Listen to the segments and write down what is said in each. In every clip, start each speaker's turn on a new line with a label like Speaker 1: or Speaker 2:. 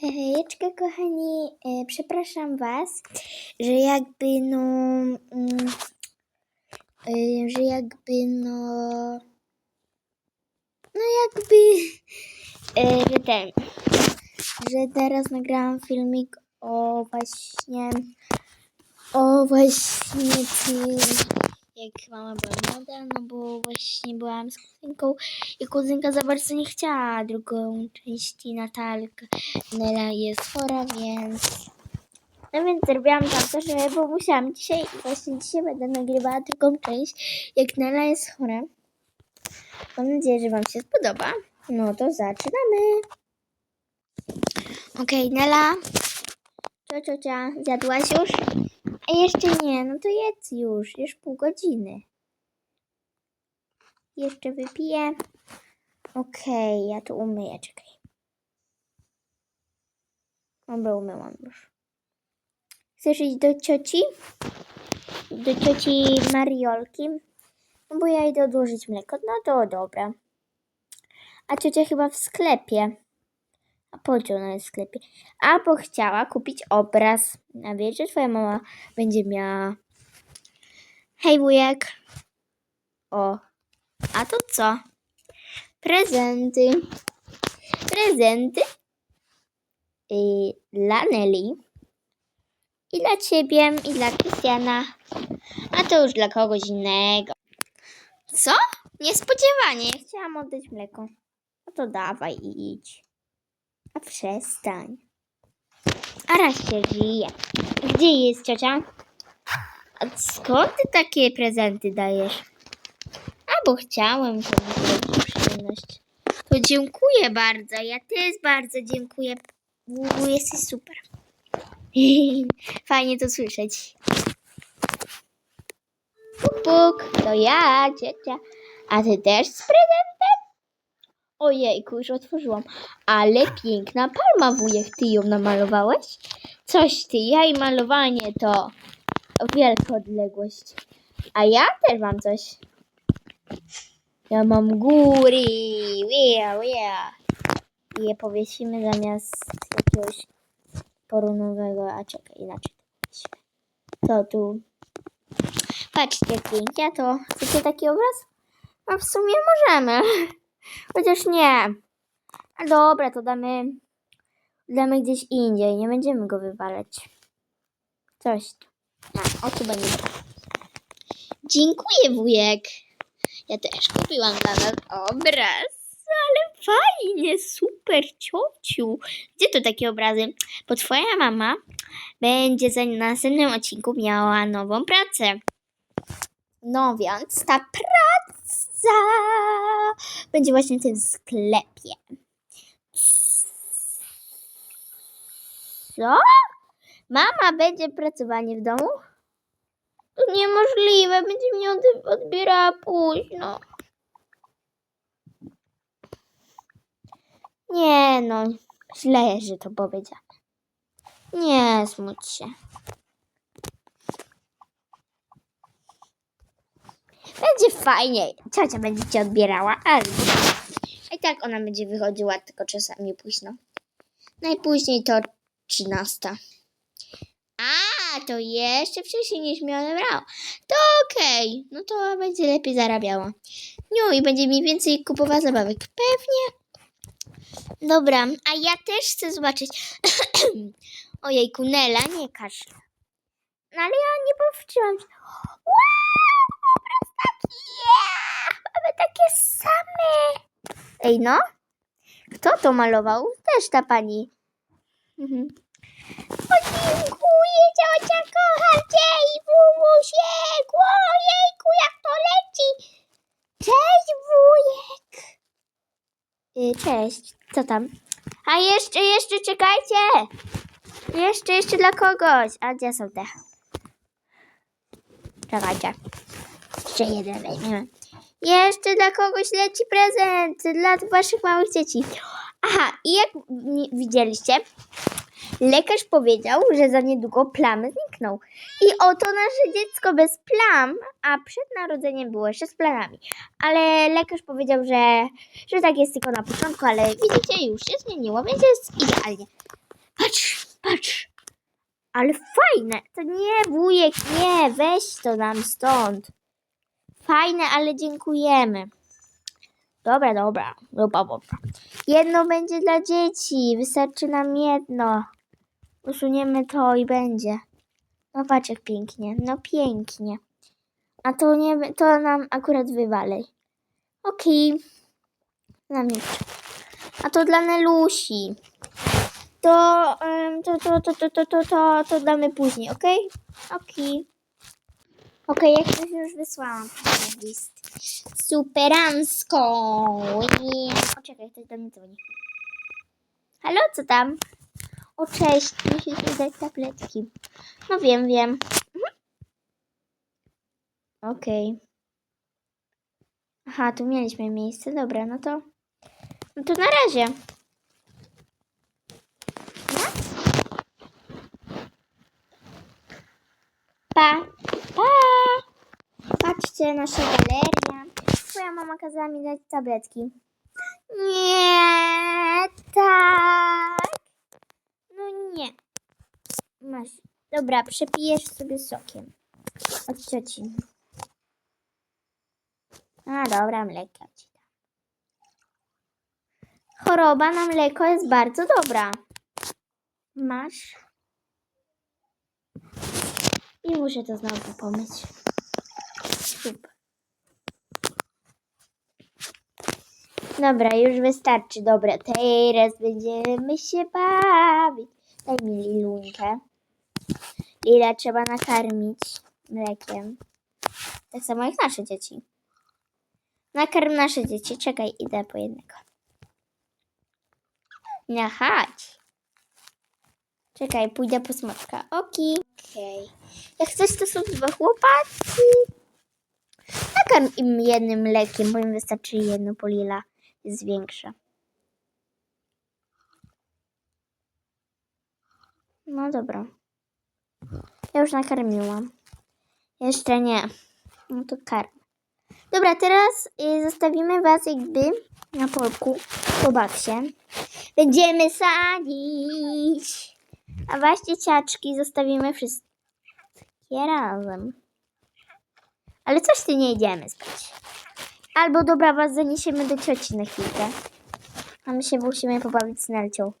Speaker 1: Hejeczka kochani, e, przepraszam Was, że jakby no, mm, e, że jakby no, no jakby, e, że ten, że teraz nagrałam filmik o właśnie, o właśnie tym, jak mama była młoda, no bo właśnie byłam z kuzynką i kuzynka za bardzo nie chciała drugą części Natalka. Nela jest chora, więc... No więc zrobiłam tam to, że bo musiałam dzisiaj, właśnie dzisiaj będę nagrywała drugą część, jak Nela jest chora. Mam nadzieję, że Wam się spodoba. No to zaczynamy. Okej, Nela. Co, ciocia, zjadłaś już? A jeszcze nie, no to jedz już, już pół godziny. Jeszcze wypiję. Okej, ja to umyję, czekaj. Dobra, umyłam już. Chcesz iść do cioci? Do cioci Mariolki? No bo ja idę odłożyć mleko. No to dobra. A ciocia chyba w sklepie. A po co ona jest w sklepie? A bo chciała kupić obraz. A wiesz, że twoja mama będzie miała... Hej wujek. O. A to co? Prezenty. Prezenty. I dla Nelly. I dla ciebie, i dla Krystiana. A to już dla kogoś innego. Co? Niespodziewanie. Chciałam oddać mleko. No to dawaj i idź. A przestań. A raz się żyje. Gdzie jest ciocia? A skąd ty takie prezenty dajesz? A bo chciałem zrobić przyjemność. To dziękuję bardzo. Ja też bardzo dziękuję. Wu, jesteś super. Fajnie to słyszeć. Puk, puk, to ja, ciocia. A ty też z prezentem? Ojejku, już otworzyłam. Ale piękna palma, wujek. Ty ją namalowałeś? Coś ty, ja i malowanie to wielka odległość. A ja też mam coś. Ja mam góry. Yeah, yeah. I je powiesimy zamiast jakiegoś porunowego, a czekaj, inaczej to tu. Patrzcie, zdjęcia, to chcecie taki obraz? No w sumie możemy. Chociaż nie. Dobra, to damy, damy gdzieś indziej. Nie będziemy go wywalać. Coś tu. A, o tu będzie. Dziękuję, wujek. Ja też kupiłam dla nas obraz. Ale fajnie, super, ciociu. Gdzie to takie obrazy? Bo twoja mama będzie za następnym odcinku miała nową pracę. No więc ta praca będzie właśnie w tym sklepie. Co? Mama będzie pracowanie w domu? To niemożliwe, będzie mnie od- odbierała późno. Nie no, źle, że to powiedziałam. Nie smuć się. Będzie fajnie. Ciocia będzie cię odbierała, ale i tak ona będzie wychodziła tylko czasami późno. Najpóźniej to 13. A, to jeszcze wcześniej niż mnie odebrała. To okej, no to będzie lepiej zarabiała. No i będzie mi więcej kupowała zabawek. Pewnie. Dobra, a ja też chcę zobaczyć. Ojejku, Nela, nie każ. No ale ja nie powstrzymam się. Wow, obraz taki! Yeah! Mamy takie same. Ej, no? Kto to malował? Też ta pani. Mhm. O, dziękuję, ciocia, kocham cię i wumusiek. Ojejku, jak to leci. Cześć, wujek. Y, Cześć, co tam? A jeszcze, jeszcze, czekajcie! Jeszcze, jeszcze dla kogoś. A gdzie są te? Czekajcie. Jeszcze jeden weźmiemy. Jeszcze dla kogoś leci prezent. Dla waszych małych dzieci. Aha, i jak widzieliście, lekarz powiedział, że za niedługo plamy znikną. I oto nasze dziecko bez plam, a przed narodzeniem było jeszcze z plamami. Ale lekarz powiedział, że, że tak jest tylko na początku, ale widzicie, już się zmieniło, więc jest idealnie. Ale fajne. To nie, wujek, nie, weź to nam stąd. Fajne, ale dziękujemy. Dobra, dobra. Dobra, dobra. Jedno będzie dla dzieci. Wystarczy nam jedno. Usuniemy to i będzie. No patrz jak pięknie. No pięknie. A to nie, to nam akurat wywalej. Okej. Na mnie. A to dla Nelusi. To, em, to, to, to, to, to, to, to, to damy później, okej? Okej. Okej, jak coś już wysłałam list. Superancko. Nie. O, czekaj, ktoś do mnie dzwoni. Halo, co tam? O, cześć, musisz dać tabletki. No wiem, wiem. Mhm. Okej. Aha, tu mieliśmy miejsce, dobra, no to... No to na razie. Pa, pa! Patrzcie, nasza galeria. Twoja mama kazała mi dać tabletki. Nie, tak. No nie. Masz. Dobra, przepijesz sobie sokiem. Od cioci. A, dobra, mleka ci. Choroba na mleko jest bardzo dobra. Masz. I muszę to znowu pomyć. Super. Dobra, już wystarczy. Dobra, teraz będziemy się bawić. Daj mi Lilunkę. Lila trzeba nakarmić mlekiem. Tak samo jak nasze dzieci. Nakarm nasze dzieci. Czekaj, idę po jednego. No chodź. Czekaj, pójdę po smoczka. Okej. Okej. Jak coś, to są dwa chłopacy. Nakarm im jednym mlekiem, bo im wystarczy jedno, bo Lila jest większa. No dobra. Ja już nakarmiłam. Jeszcze nie. No to karm. Dobra, teraz y, zostawimy was jakby na polku po baksie. Będziemy sadzić. A was dzieciaczki zostawimy wszystkie razem. Ale coś ty nie idziemy spać. Albo dobra, was zaniesiemy do cioci na chwilkę. A my się musimy pobawić z Nelcią.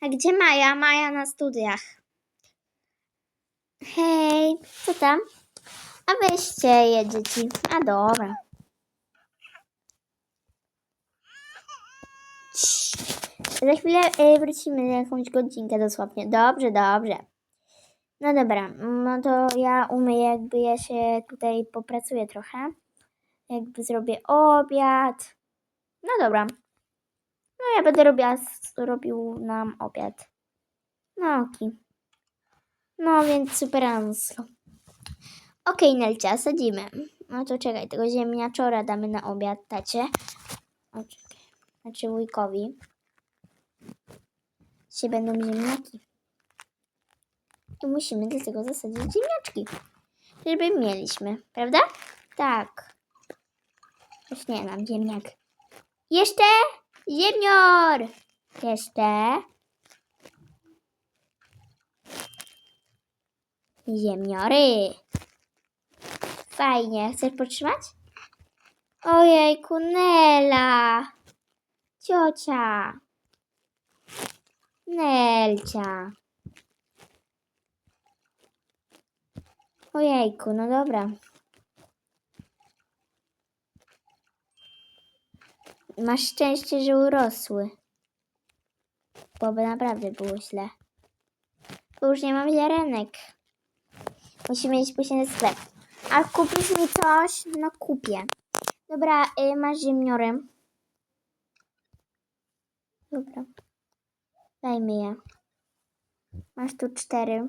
Speaker 1: A gdzie Maja? Maja na studiach. Hej, co tam? A weźcie je, dzieci. A dobra. Cii. Za chwilę y, wrócimy za jakąś godzinkę dosłownie. Dobrze, dobrze. No dobra, no to ja umyję, jakby ja się tutaj popracuję trochę. Jakby zrobię obiad. No dobra. No ja będę robiła, robił nam obiad. No okej. No więc superancko. Okej, Nelcia, sadzimy. No to czekaj, tego ziemniaczora damy na obiad, tacie. O, czekaj. Znaczy wujkowi. Dzisiaj będą ziemniaki. I musimy do tego zasadzić ziemniaczki. Żeby mieliśmy, prawda? Tak. Już nie mam ziemniak. Jeszcze? Ziemnior! Jeszcze? Ziemniory. Fajnie. Chcesz potrzymać? Ojej, Nela. Ciocia. Nelcia. Ojejku, no dobra. Masz szczęście, że urosły. Bo by naprawdę było źle. Bo już nie mam ziarenek. Musimy iść później na sklep. A kupisz mi coś? No kupię. Dobra, y, masz ziemniory. Dobra. Dajmy je. Masz tu cztery.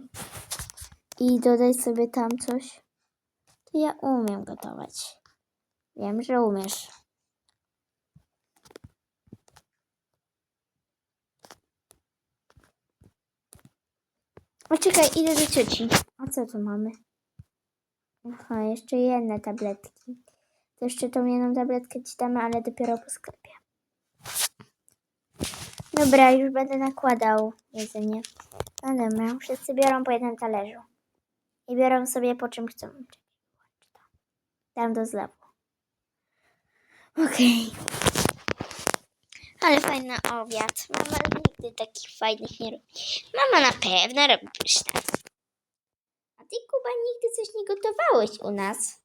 Speaker 1: I dodaj sobie tam coś. To ja umiem gotować. Wiem, że umiesz. O, czekaj, idę do cioci. A co tu mamy? Aha, jeszcze jedne tabletki. To jeszcze tą jedną tabletkę ci damy, ale dopiero po sklepie. Dobra, już będę nakładał jedzenie. No dobra, wszyscy biorą po jednym talerzu. I biorą sobie po czym chcą. Dam do zlewu. Okej. Ale fajny obiad. Mama nigdy takich fajnych nie robi. Mama na pewno robi pyszne. A ty, Kuba, nigdy coś nie gotowałeś u nas.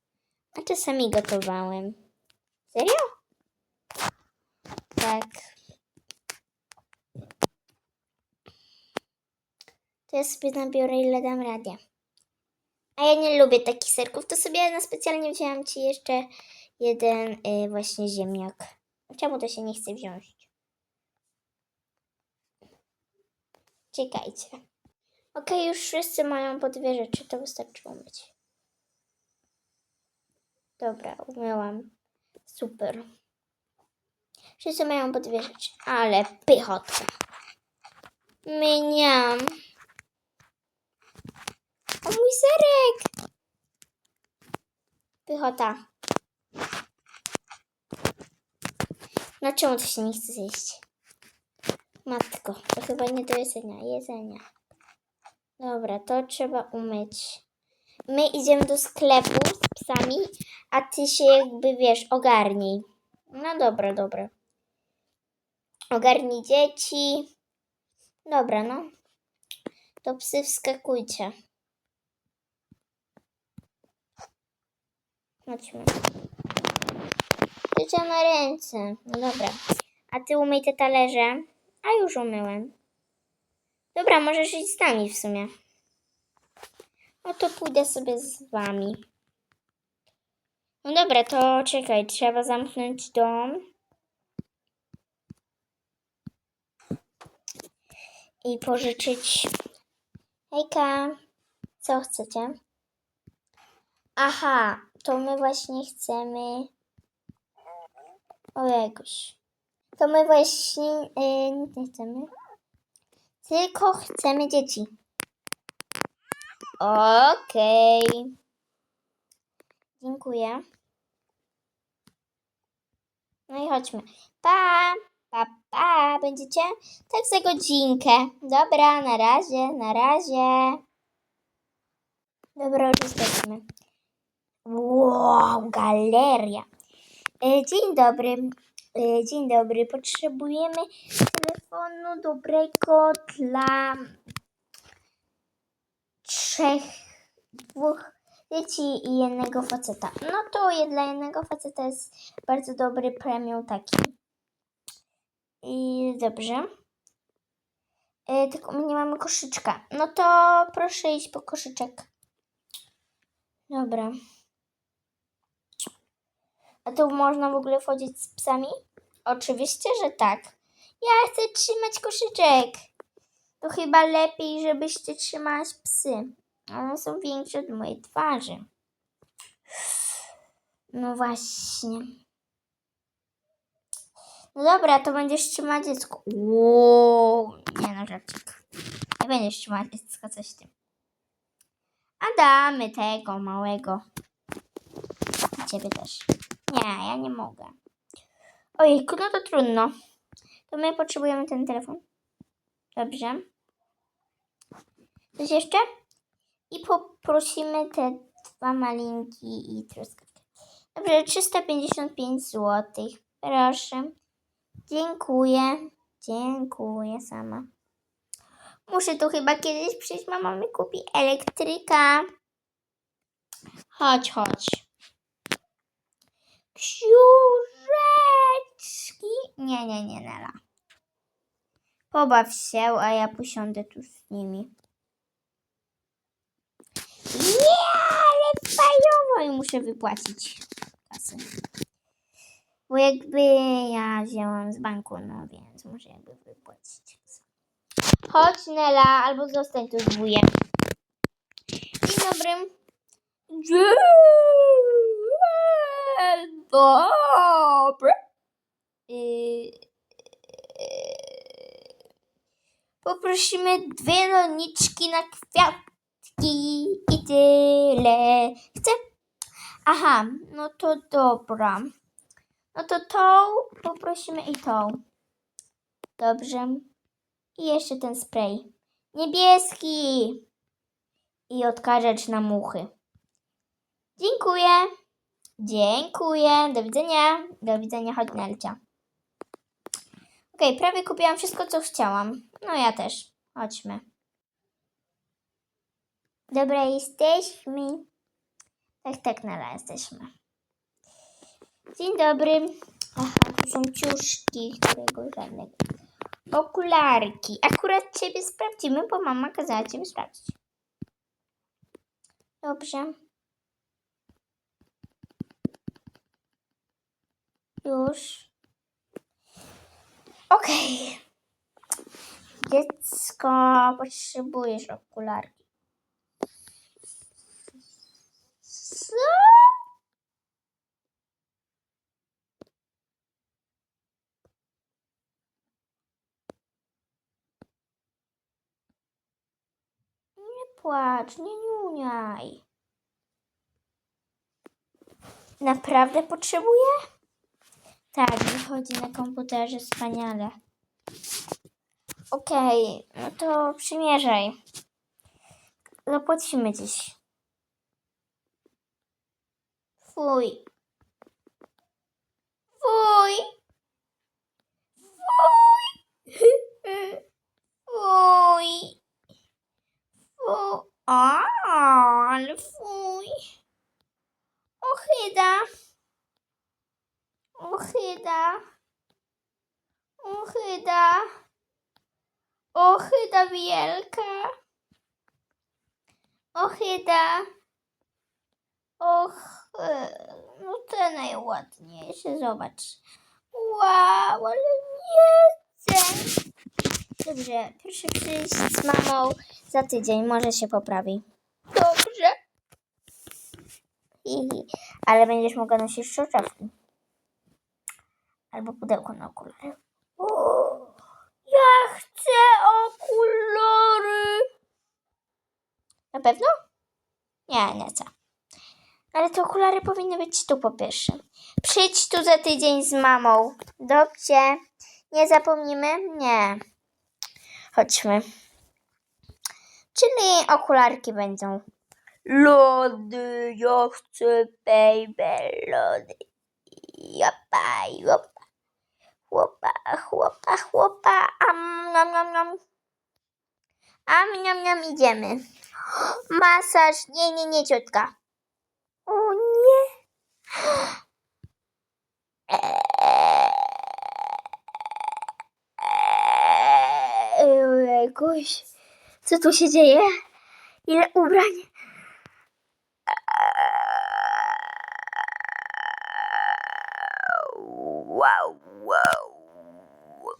Speaker 1: A czasami gotowałem. Serio? Tak. To ja sobie nabiorę ile dam radę. Ja nie lubię takich serków, to sobie na specjalnie wzięłam Ci jeszcze jeden y, właśnie ziemniak. Czemu to się nie chce wziąć? Czekajcie. Okej, już wszyscy mają po dwie rzeczy, to wystarczy umyć. Dobra, umyłam. Super. Wszyscy mają po dwie rzeczy, ale pychotka. Myniam. O mój serek! Pychota. No czemu to się nie chce zjeść? Matko, to chyba nie do jedzenia. Jedzenia. Dobra, to trzeba umyć. My idziemy do sklepu z psami, a ty się jakby, wiesz, ogarnij. No dobra, dobra. Ogarnij dzieci. Dobra, no. To psy wskakujcie. Chodźmy. Życia na ręce. No dobra. A ty umyj te talerze. A już umyłem. Dobra, możesz iść z nami w sumie. No to pójdę sobie z wami. No dobra, to czekaj, trzeba zamknąć dom. I pożyczyć. Hejka, co chcecie? Aha, to my właśnie chcemy. O jakoś. To my właśnie yy, nic nie chcemy. Tylko chcemy dzieci. Okej. Dziękuję. No i chodźmy. Pa, pa, pa. Będziecie? Tak za godzinkę. Dobra, na razie, na razie. Dobra, już jesteśmy. Wow, galeria. E, Dzień dobry. E, Dzień dobry. Potrzebujemy telefonu dobrego dla trzech, dwóch dzieci i jednego faceta. No to dla jednego faceta jest bardzo dobry premium taki. I dobrze. E, tylko my nie mamy koszyczka. No to proszę iść po koszyczek. Dobra. A tu można w ogóle wchodzić z psami? Oczywiście, że tak. Ja chcę trzymać koszyczek. To chyba lepiej, żebyś ty trzymałaś psy. One są większe od mojej twarzy. No właśnie. No dobra, to będziesz trzymać dziecko. Wow. Nie no, żarcik. Nie będziesz trzymać dziecka, coś ty. A damy tego małego. I ciebie też. Nie, ja nie mogę. Ojejku, no to trudno. To my potrzebujemy ten telefon. Dobrze. Coś jeszcze? I poprosimy te dwa malinki i truskawkę. Dobrze, 355 zł. Proszę. Dziękuję. Dziękuję sama. Muszę tu chyba kiedyś przyjść. Mama mi kupi elektryka. Chodź, chodź. Książeczki. Nie, nie, nie, Nela. Pobaw się, a ja posiądę tu z nimi. Nie, ale fajowo i muszę wypłacić kasę. Bo jakby ja wzięłam z banku, no więc muszę jakby wypłacić. Chodź Nela, albo zostań tu z wujem. Dzień dobry. Dzień dobry. Yy, Poprosimy dwie doniczki na kwiatki i tyle. Chcę? Aha, no to dobra. No to tą poprosimy i tą. Dobrze. I jeszcze ten spray. Niebieski. I odkażacz na muchy. Dziękuję. Dziękuję. Do widzenia. Do widzenia, chodź Nelcia. Okej, prawie kupiłam wszystko, co chciałam. No ja też. Chodźmy. Dobra, jesteśmy. Tak, tak, Nela, jesteśmy. Dzień dobry. Aha, tu są ciuszki, którego żadnego. Okularki. Akurat ciebie sprawdzimy, bo mama kazała ciebie sprawdzić. Dobrze. Już. Okej. Dziecko, potrzebujesz okularki. Co? Nie płacz, nie niuniaj. Naprawdę potrzebuję? Tak, wychodzi na komputerze wspaniale. Okej, no to przymierzaj. Zapłacimy dziś. Fuj. Fuj. Fuj. Fu. A, ale fuj. Ochyda. Ochyda. Ochyda. Ochyda wielka. Ochyda. Och, e, no te najładniejsze, zobacz. Wow, ale nie chcę. Dobrze, proszę przyjść z mamą za tydzień, może się poprawi. Dobrze. Hihi. Ale będziesz mogła nosić soczewki. Albo pudełko na okulary. Ja chcę okulary. Na pewno? Nie, nie chcę. Ale te okulary powinny być tu po pierwsze. Przyjdź tu za tydzień z mamą. Dobrze. Nie zapomnimy? Nie. Chodźmy. Czyli okularki będą. Lody, ja chcę baby lody. Jopa, jopa. Chłopa, chłopa, chłopa. Am, nam, nam, nam. Am, nam, nam, idziemy. Masaż. Nie, nie, nie, ciotka. O nie. Ojejkuś. Co tu się dzieje? Ile ubrań? Wow, wow.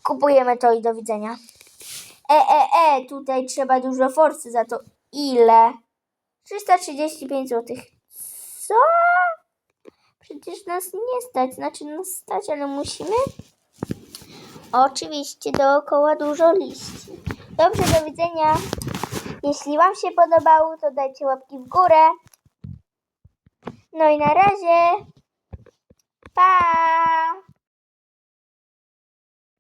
Speaker 1: Kupujemy to i do widzenia. E, e, e, tutaj trzeba dużo forsy za to. Ile? 335 zł. Przecież nas nie stać. Znaczy nas stać, ale musimy. Oczywiście dookoła dużo liści. Dobrze, do widzenia. Jeśli Wam się podobało, to dajcie łapki w górę. No i na razie. Pa!